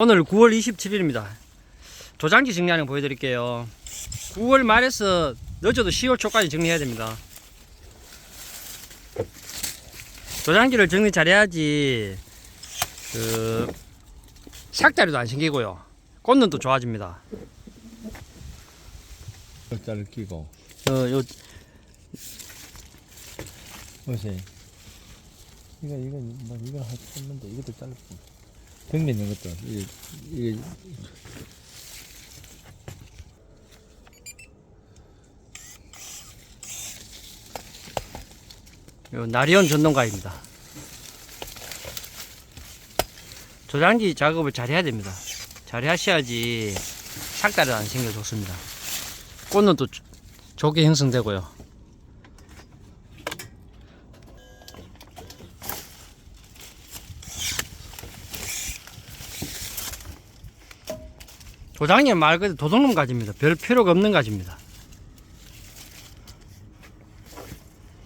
오늘 9월 27일입니다. 조장기 정리하는 거 보여드릴게요. 9월 말에서 늦어도 10월 초까지 정리해야 됩니다. 조장기를 정리 잘해야지 그 삭다리도 안 생기고요. 꽃눈도 좋아집니다. 글자를 끼고 어, 요 보세요. 이거 이거 뭐 이거 했는데 이것도 잘랐고 등면 있는 것도 이게 이게 요 나리온 전동가입니다. 조장기 작업을 잘 해야 됩니다. 잘 하셔야지 삭달이 안 생겨 좋습니다. 꽃은 또 좋- 좋게 형성되고요. 조장님 말 그대로 도둑놈 가지입니다. 별 필요가 없는 가지입니다.